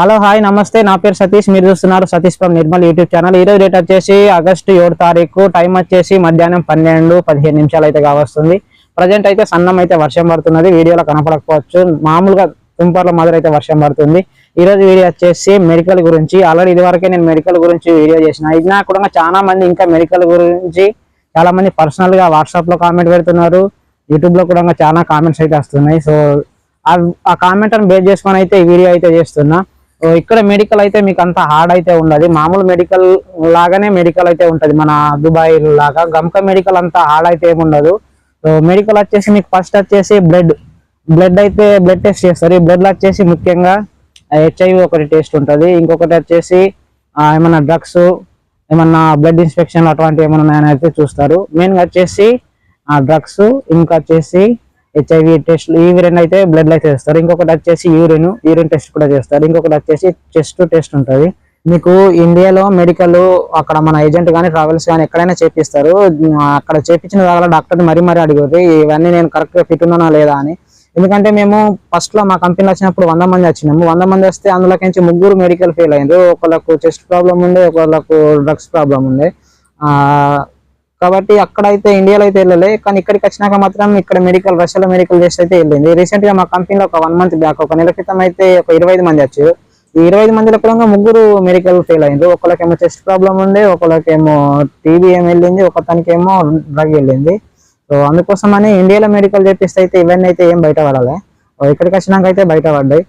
Hello hi నమస్తే. నా పేరు సతీష్. మీరు చూస్తున్నారు Satish from Nirmal YouTube channel. ఈ రోజు డేట్ వచ్చేసి ఆగస్టు ఏడు తారీఖు. టైం వచ్చేసి మధ్యాహ్నం పన్నెండు పదిహేను నిమిషాలు అయితే కావస్తుంది. ప్రజెంట్ అయితే సన్నం అయితే వర్షం పడుతున్నది. వీడియోలో కనపడకపోవచ్చు. మామూలుగా తుంపర్ల మాదిరి అయితే వర్షం పడుతుంది. ఈ రోజు వీడియో వచ్చేసి మెడికల్ గురించి. ఆల్రెడీ ఇది వరకే నేను మెడికల్ గురించి వీడియో చేసిన. ఇది నాకు కూడా చాలా మంది ఇంకా మెడికల్ గురించి చాలా మంది పర్సనల్గా వాట్సాప్లో కామెంట్ పెడుతున్నారు. యూట్యూబ్లో కూడా చాలా కామెంట్స్ అయితే వస్తున్నాయి. సో ఆ- కామెంట్ అని బేస్ చేసుకొని అయితే ఈ వీడియో అయితే చేస్తున్నా. ఇక్కడ మెడికల్ అయితే మీకు అంత హార్డ్ అయితే ఉండదు. మామూలు మెడికల్ లాగానే మెడికల్ అయితే ఉంటుంది. మన దుబాయ్ లాగా గమక మెడికల్ అంత హార్డ్ అయితే ఉండదు. సో మెడికల్ వచ్చేసి మీకు ఫస్ట్ వచ్చేసి బ్లడ్ బ్లడ్ అయితే బ్లడ్ టెస్ట్ చేస్తారు. ఈ బ్లడ్ వచ్చేసి ముఖ్యంగా హెచ్ఐవి ఒకటి టెస్ట్ ఉంటుంది. ఇంకొకటి వచ్చేసి ఏమన్నా డ్రగ్స్ ఏమన్నా బ్లడ్ ఇన్స్పెక్షన్ అటువంటివి ఏమన్నా ఉన్నాయని అయితే చూస్తారు. మెయిన్గా వచ్చేసి ఆ డ్రగ్స్ ఇంకా వచ్చేసి హెచ్ఐవి టెస్ట్ యూరిన్ అయితే బ్లడ్ లైక్ చేస్తారు. ఇంకొకటి వచ్చేసి యూరిన్ యూరిన్ టెస్ట్ కూడా చేస్తారు. ఇంకొకటి వచ్చేసి చెస్ట్ టెస్ట్ ఉంటుంది. మీకు ఇండియాలో మెడికల్ అక్కడ మన ఏజెంట్ కానీ ట్రావెల్స్ కానీ ఎక్కడైనా చేపిస్తారు. అక్కడ చేపించిన దాకా డాక్టర్ని మరీ మరీ అడిగారు ఇవన్నీ నేను కరెక్ట్గా ఫిట్ ఉన్నానా లేదా అని. ఎందుకంటే మేము ఫస్ట్లో మా కంపెనీలో వచ్చినప్పుడు వంద మంది వచ్చినాము. వంద మంది వస్తే అందులోకించి ముగ్గురు మెడికల్ ఫెయిల్ అయ్యారు. ఒకళ్ళకు చెస్ట్ ప్రాబ్లం ఉండే ఒకళ్ళకు డ్రగ్స్ ప్రాబ్లం ఉండే. కాబట్టి అక్కడైతే ఇండియాలో అయితే వెళ్ళలే కానీ ఇక్కడికి వచ్చినాక మాత్రం ఇక్కడ మెడికల్ రష్యాలో మెడికల్ టెస్ట్ అయితే వెళ్ళింది. రీసెంట్గా మా కంపెనీలో ఒక వన్ మంత్ బ్యాక్ ఒక నెల క్రితం అయితే ఒక ఇరవై ఐదు మంది వచ్చారు. ఈ ఇరవై ఐదు మందిలో కూడా ముగ్గురు మెడికల్ ఫెయిల్ అయింది ఒకళ్ళకేమో చెస్ట్ ప్రాబ్లం ఉంది ఒకళ్ళకేమో టీబీ ఏం వెళ్ళింది ఒకతనికేమో డ్రగ్ వెళ్ళింది. సో అందుకోసమని ఇండియాలో మెడికల్ చేపిస్తే అయితే ఇవన్నీ అయితే ఏం బయట పడాలి ఇక్కడికి వచ్చినాక అయితే బయట పడ్డాయి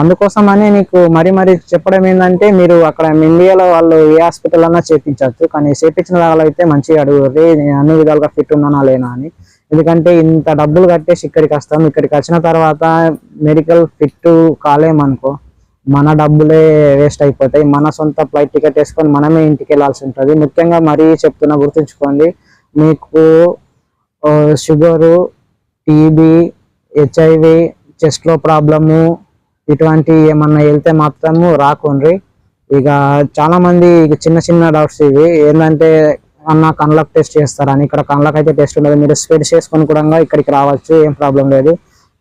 అందుకోసం అనే నీకు మరి మరి చెప్పడం ఏంటంటే మీరు అక్కడ ఇండియాలో వాళ్ళు ఏ హాస్పిటల్ అన్నా చేపించవచ్చు కానీ చేపించిన వాళ్ళు అయితే మంచిగా అడుగుర్రి అన్ని విధాలుగా ఫిట్ ఉన్నానా లేనా అని. ఎందుకంటే ఇంత డబ్బులు కట్టేసి ఇక్కడికి వస్తాం ఇక్కడికి వచ్చిన తర్వాత మెడికల్ ఫిట్ కాలేమనుకో మన డబ్బులే వేస్ట్ అయిపోతాయి మన సొంత ఫ్లైట్ టికెట్ వేసుకొని మనమే ఇంటికి వెళ్ళాల్సి ఉంటుంది. ముఖ్యంగా మరీ చెప్తున్నా గుర్తుంచుకోండి మీకు షుగరు టీబీ హెచ్ఐవి చెస్ట్లో ప్రాబ్లము ఇటువంటి ఏమన్నా వెళ్తే మాత్రము రాకుండ్రి. ఇక చాలా మంది చిన్న చిన్న డౌట్స్ ఇవి. ఏంటంటే అన్న కళ్ళకు టెస్ట్ చేస్తారని. ఇక్కడ కళ్ళకు అయితే టెస్ట్ ఉండదు. మీరు స్పెడ్స్ చేసుకొని కూడా ఇక్కడికి రావచ్చు. ఏం ప్రాబ్లం లేదు.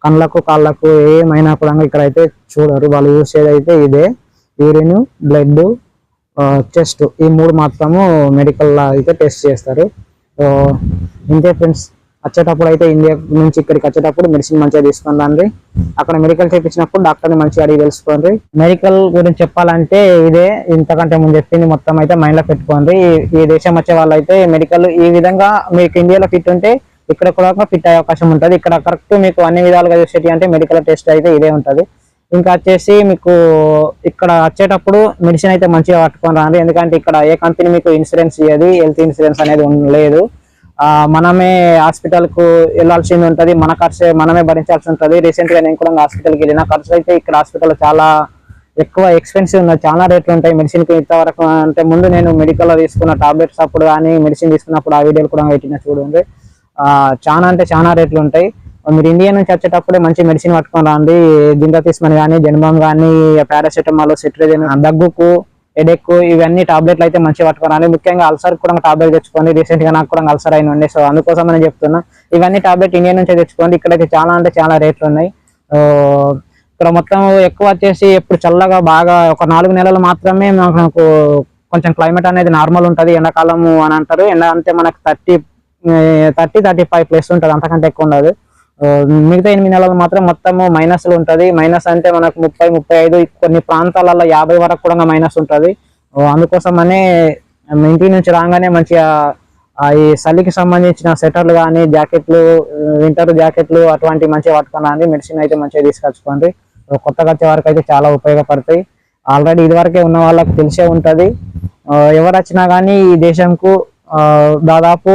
కళ్ళకు కాళ్ళకు ఏమైనా కూడా ఇక్కడ అయితే చూడరు. వాళ్ళు యూస్ అయితే ఇదే. యూరిన్ బ్లడ్ చెస్ట్ ఈ మూడు మాత్రము మెడికల్ అయితే టెస్ట్ చేస్తారు. ఇంతే ఫ్రెండ్స్ వచ్చేటప్పుడు అయితే ఇండియా నుంచి ఇక్కడికి వచ్చేటప్పుడు మెడిసిన్ మంచిగా తీసుకొని రండి. అక్కడ మెడికల్ చేయించినప్పుడు డాక్టర్ని మంచిగా అడిగి తెలుసుకోండి. మెడికల్ గురించి చెప్పాలంటే ఇదే ఇంతకంటే ముందు చెప్పింది మొత్తం అయితే మైండ్లో పెట్టుకోండి. ఈ- దేశం వచ్చే వాళ్ళు అయితే మెడికల్ ఈ విధంగా మీకు ఇండియాలో ఫిట్ ఉంటే ఇక్కడ కూడా ఫిట్ అయ్యే అవకాశం ఉంటుంది. ఇక్కడ కరెక్ట్ మీకు అన్ని విధాలుగా చూసేటి అంటే మెడికల్ టెస్ట్ అయితే ఇదే ఉంటుంది. ఇంకా వచ్చేసి మీకు ఇక్కడ వచ్చేటప్పుడు మెడిసిన్ అయితే మంచిగా పట్టుకొని రాండి. ఎందుకంటే ఇక్కడ ఏ కంపెనీ మీకు ఇన్సూరెన్స్ ఇయ్యదు హెల్త్ ఇన్సూరెన్స్ అనేది లేదు. మనమే హాస్పిటల్కు వెళ్ళాల్సింది ఉంటది. మన ఖర్చు మనమే భరించాల్సి ఉంటది. రీసెంట్గా నేను కూడా హాస్పిటల్కి వెళ్ళిన. ఖర్చు అయితే ఇక్కడ హాస్పిటల్ చాలా ఎక్కువ ఎక్స్పెన్సివ్ ఉన్నది చాలా రేట్లు ఉంటాయి మెడిసిన్కి ఇంతవరకు అంటే ముందు నేను మెడికల్లో తీసుకున్న టాబ్లెట్స్ అప్పుడు కానీ మెడిసిన్ తీసుకున్నప్పుడు ఆ వీడియోలు కూడా పెట్టిన చూడండి. ఆ చాలా అంటే చాలా రేట్లు ఉంటాయి. మీరు ఇండియా నుంచి వచ్చేటప్పుడే మంచి మెడిసిన్ పట్టుకొని రండి. జిందా తీసుమని కానీ జన్మం కానీ పారాసెటమాల్ సిట్రజన్ దగ్గుకు హెడెక్ ఇవన్నీ టాబ్లెట్లు అయితే మంచిగా పట్టుకోవాలి. ముఖ్యంగా అల్సర్ కూడా టాబ్లెట్ తెచ్చుకోండి. రీసెంట్గా నాకు కూడా అల్సర్ అయిన ఉండే. సో అందుకోసం నేను చెప్తున్నా. ఇవన్నీ టాబ్లెట్ ఇండియా నుంచే తెచ్చుకోండి. ఇక్కడైతే చాలా అంటే చాలా రేట్లు ఉన్నాయి. ఇక్కడ మొత్తం ఎక్కువ వచ్చేసి ఎప్పుడు చల్లగా బాగా ఒక నాలుగు నెలలు మాత్రమే మనకు కొంచెం క్లైమేట్ అనేది నార్మల్ ఉంటుంది. ఎండాకాలము అని అంటారు. ఎండ అంటే మనకు thirty thirty thirty five plus ఉంటుంది. అంతకంటే ఎక్కువ ఉండదు. మిగతా ఎనిమిది నెలలు మాత్రం మొత్తము మైనస్లో మైనస్ అంటే మనకు ముప్పై ముప్పై ఐదు కొన్ని ప్రాంతాలలో యాభై వరకు కూడా మైనస్ ఉంటుంది. అందుకోసమనే ఇంటి నుంచి రాగానే మంచిగా ఈ చలికి సంబంధించిన స్వెటర్లు కానీ జాకెట్లు వింటర్ జాకెట్లు అటువంటి మంచిగా పట్టుకోనండి మెడిసిన్ అయితే మంచిగా తీసుకొచ్చుకోండి. కొత్తగా వచ్చే వరకు అయితే చాలా ఉపయోగపడతాయి. ఆల్రెడీ ఇదివరకే ఉన్న వాళ్ళకి తెలిసే ఉంటుంది. ఎవరు వచ్చినా కానీ ఈ దేశంకు దాదాపు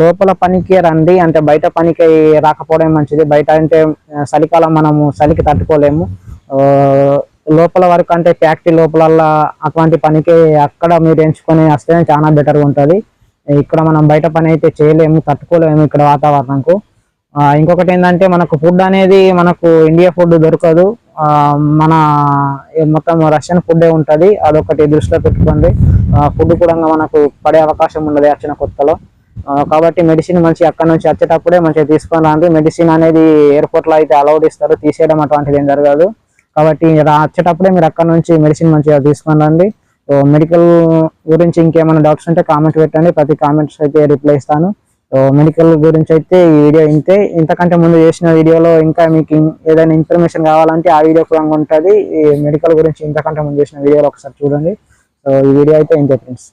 లోపల పనికి రండి అంటే బయట పనికి రాకపోవడం మంచిది. బయట అంటే చలికాలం మనము చలికి తట్టుకోలేము. లోపల వరకు అంటే ఫ్యాక్టరీ లోపల అటువంటి పనికి అక్కడ మీరు ఎంచుకొని వస్తే చాలా బెటర్గా ఉంటుంది. ఇక్కడ మనం బయట పని అయితే చేయలేము తట్టుకోలేము ఇక్కడ వాతావరణంకు. ఇంకొకటి ఏంటంటే మనకు ఫుడ్ అనేది మనకు ఇండియా ఫుడ్ దొరకదు. మన మొత్తం రష్యన్ ఫుడ్డే ఉంటుంది. అదొకటి దృష్టిలో పెట్టుకోండి. ఫుడ్ కూడా మనకు పడే అవకాశం ఉండదు వచ్చిన కొత్తలో. కాబట్టి మెడిసిన్ మంచి అక్కడ నుంచి వచ్చేటప్పుడే మంచిగా తీసుకొని రండి మెడిసిన్ అనేది ఎయిర్పోర్ట్లో అయితే అలౌడ్ ఇస్తారు. తీసేయడం అటువంటిది ఏం జరగదు. కాబట్టి వచ్చేటప్పుడే మీరు అక్కడ నుంచి మెడిసిన్ మంచిగా తీసుకొని రండి మెడికల్ గురించి ఇంకేమైనా డౌట్స్ ఉంటే కామెంట్ పెట్టండి. ప్రతి కామెంట్స్ అయితే రిప్లై ఇస్తాను. మెడికల్ గురించి అయితే ఈ వీడియో ఇంతే. ఇంతకంటే ముందు చేసిన వీడియోలో ఇంకా మీకు ఏదైనా ఇన్ఫర్మేషన్ కావాలంటే ఆ వీడియో కూడా ఉంటుంది. ఈ మెడికల్ గురించి ఇంతకంటే ముందు చేసిన వీడియోలో ఒకసారి చూడండి. సో ఈ వీడియో అయితే ఇంతే ఫ్రెండ్స్